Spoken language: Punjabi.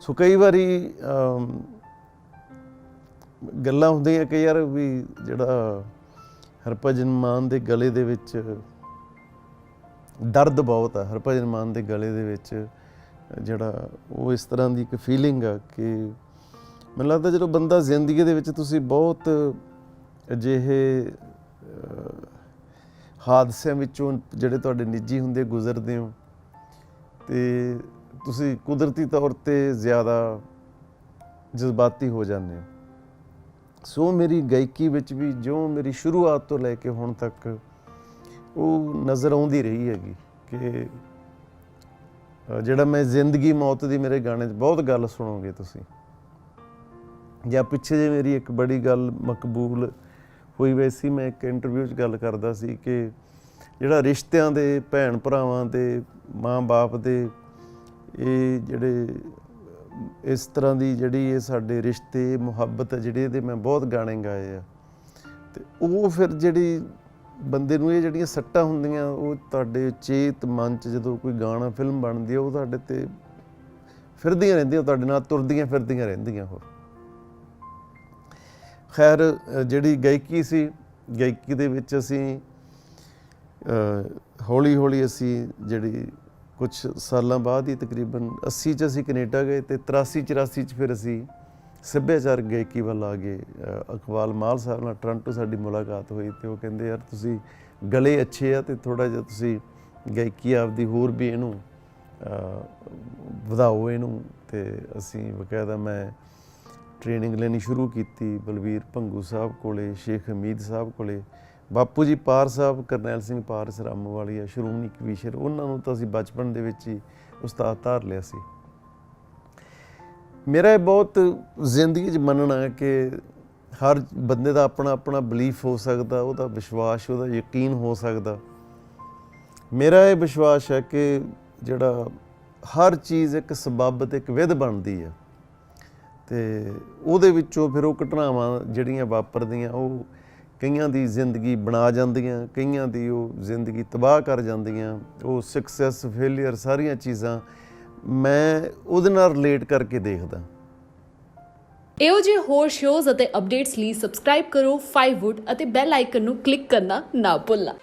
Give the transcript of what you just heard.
ਸੋ ਕਈ ਵਾਰੀ ਗੱਲਾਂ ਹੁੰਦੀਆਂ ਕਿ ਯਾਰ ਵੀ ਜਿਹੜਾ ਹਰਭਜਨ ਮਾਨ ਦੇ ਗਲੇ ਦੇ ਵਿੱਚ ਦਰਦ ਬਹੁਤ ਆ, ਹਰਭਜਨ ਮਾਨ ਦੇ ਗਲੇ ਦੇ ਵਿੱਚ ਜਿਹੜਾ ਉਹ ਇਸ ਤਰ੍ਹਾਂ ਦੀ ਇੱਕ ਫੀਲਿੰਗ ਆ ਕਿ ਮੈਨੂੰ ਲੱਗਦਾ ਜਦੋਂ ਬੰਦਾ ਜ਼ਿੰਦਗੀ ਦੇ ਵਿੱਚ ਤੁਸੀਂ ਬਹੁਤ ਅਜਿਹੇ ਹਾਦਸਿਆਂ ਵਿੱਚੋਂ ਜਿਹੜੇ ਤੁਹਾਡੇ ਨਿੱਜੀ ਹੁੰਦੇ ਗੁਜ਼ਰਦੇ ਹੋ ਤੇ ਤੁਸੀਂ ਕੁਦਰਤੀ ਤੌਰ ਤੇ ਜ਼ਿਆਦਾ ਜਜ਼ਬਾਤੀ ਹੋ ਜਾਂਦੇ ਹੋ। ਸੋ ਮੇਰੀ ਗਾਇਕੀ ਵਿੱਚ ਵੀ ਜੋ ਮੇਰੀ ਸ਼ੁਰੂਆਤ ਤੋਂ ਲੈ ਕੇ ਹੁਣ ਤੱਕ ਉਹ ਨਜ਼ਰ ਆਉਂਦੀ ਰਹੀ ਹੈਗੀ ਕਿ ਜਿਹੜਾ ਮੈਂ ਜ਼ਿੰਦਗੀ ਮੌਤ ਦੀ ਮੇਰੇ ਗਾਣੇ 'ਚ ਬਹੁਤ ਗੱਲ ਸੁਣੋਗੇ ਤੁਸੀਂ। ਜਾਂ ਪਿੱਛੇ ਜੇ ਮੇਰੀ ਇੱਕ ਬੜੀ ਗੱਲ ਮਕਬੂਲ ਹੋਈ ਵੈਸੀ ਮੈਂ ਇੱਕ ਇੰਟਰਵਿਊ 'ਚ ਗੱਲ ਕਰਦਾ ਸੀ ਕਿ ਜਿਹੜਾ ਰਿਸ਼ਤਿਆਂ ਦੇ ਭੈਣ ਭਰਾਵਾਂ ਦੇ, ਮਾਂ-ਬਾਪ ਦੇ ਇਹ ਜਿਹੜੇ, ਇਸ ਤਰ੍ਹਾਂ ਦੀ ਜਿਹੜੀ ਇਹ ਸਾਡੇ ਰਿਸ਼ਤੇ, ਮੁਹੱਬਤ ਜਿਹੜੇ ਇਹਦੇ ਮੈਂ ਬਹੁਤ ਗਾਣੇ ਗਾਏ ਆ। ਤੇ ਉਹ ਫਿਰ ਜਿਹੜੀ ਬੰਦੇ ਨੂੰ ਇਹ ਜਿਹੜੀਆਂ ਸੱਟਾਂ ਹੁੰਦੀਆਂ, ਉਹ ਤੁਹਾਡੇ ਚੇਤ, ਮਨ ਚ ਜਦੋਂ ਕੋਈ ਗਾਣਾ, ਫਿਲਮ ਬਣਦੀ ਹੈ ਉਹ ਤੁਹਾਡੇ ਤੇ ਫਿਰਦੀਆਂ ਰਹਿੰਦੀਆਂ, ਤੁਹਾਡੇ ਨਾਲ ਤੁਰਦੀਆਂ ਫਿਰਦੀਆਂ ਰਹਿੰਦੀਆਂ ਉਹ ਖੈਰ, ਜਿਹੜੀ ਗਾਇਕੀ ਸੀ, ਗਾਇਕੀ ਦੇ ਵਿੱਚ ਅਸੀਂ ਹੌਲੀ ਹੌਲੀ ਅਸੀਂ ਜਿਹੜੀ ਕੁਝ ਸਾਲਾਂ ਬਾਅਦ ਹੀ ਤਕਰੀਬਨ 80 ਚ ਅਸੀਂ ਕੈਨੇਡਾ ਗਏ ਤੇ 83 84 ਚ ਫਿਰ ਅਸੀਂ ਸੱਭਿਆਚਾਰ ਗਾਇਕੀ ਵੱਲ ਆ ਗਏ। ਅ, ਅਕਵਾਲ ਮਾਲ ਸਾਹਿਬ ਨਾਲ ਟੋਰਾਂਟੋ ਸਾਡੀ ਮੁਲਾਕਾਤ ਹੋਈ ਤੇ ਉਹ ਕਹਿੰਦੇ ਯਾਰ ਤੁਸੀਂ ਗਲੇ ਅੱਛੇ ਆ ਤੇ ਥੋੜਾ ਜਿਹਾ ਤੁਸੀਂ ਗਾਇਕੀ ਆਪਦੀ ਹੋਰ ਵੀ ਇਹਨੂੰ ਵਧਾਓ ਇਹਨੂੰ। ਤੇ ਅਸੀਂ ਬਕਾਇਦਾ ਮੈਂ ਟ੍ਰੇਨਿੰਗ ਲੈਣੀ ਸ਼ੁਰੂ ਕੀਤੀ ਬਲਵੀਰ ਭੰਗੂ ਸਾਹਿਬ ਕੋਲੇ ਸ਼ੇਖ ਹਮੀਦ ਸਾਹਿਬ ਕੋਲੇ। ਬਾਪੂ ਜੀ ਪਾਰ ਸਾਹਿਬ, ਕਰਨੈਲ ਸਿੰਘ ਪਾਰ ਸਰਾਮੂ ਵਾਲੀ ਆ ਸ਼੍ਰੋਮਣੀ ਕਵੀਸ਼ਰ ਉਹਨਾਂ ਨੂੰ ਤਾਂ ਅਸੀਂ ਬਚਪਨ ਦੇ ਵਿੱਚ ਹੀ ਉਸਤਾਦ ਧਾਰ ਲਿਆ ਸੀ। ਮੇਰਾ ਇਹ ਬਹੁਤ ਜ਼ਿੰਦਗੀ 'ਚ ਮੰਨਣਾ ਕਿ ਹਰ ਬੰਦੇ ਦਾ ਆਪਣਾ ਆਪਣਾ ਬਲੀਫ ਹੋ ਸਕਦਾ, ਉਹਦਾ ਵਿਸ਼ਵਾਸ, ਉਹਦਾ ਯਕੀਨ ਹੋ ਸਕਦਾ। ਮੇਰਾ ਇਹ ਵਿਸ਼ਵਾਸ ਹੈ ਕਿ ਜਿਹੜਾ ਹਰ ਚੀਜ਼ ਇੱਕ ਸਬੱਬ ਤੇ ਇੱਕ ਵਿਧ ਬਣਦੀ ਹੈ ਤੇ ਉਹਦੇ ਵਿੱਚੋਂ ਫਿਰ ਉਹ ਘਟਨਾਵਾਂ ਜਿਹੜੀਆਂ ਵਾਪਰਦੀਆਂ, ਉਹ ਕਈਆਂ ਦੀ ਜ਼ਿੰਦਗੀ ਬਣਾ ਜਾਂਦੀਆਂ, ਕਈਆਂ ਦੀ ਉਹ ਜ਼ਿੰਦਗੀ ਤਬਾਹ ਕਰ ਜਾਂਦੀਆਂ, ਉਹ ਸਕਸੈਸ ਫੇਲਿਅਰ ਸਾਰੀਆਂ ਚੀਜ਼ਾਂ ਮੈਂ ਉਹਦੇ ਨਾਲ ਰਿਲੇਟ ਕਰਕੇ ਦੇਖਦਾ। ਇਹੋ ਜਿਹੇ ਹੋਰ ਸ਼ੋਜ਼ ਅਤੇ ਅਪਡੇਟਸ ਲਈ ਸਬਸਕ੍ਰਾਈਬ ਕਰੋ 5wood ਅਤੇ ਬੈਲ ਆਈਕਨ ਨੂੰ ਕਲਿੱਕ ਕਰਨਾ ਨਾ ਭੁੱਲਣਾ।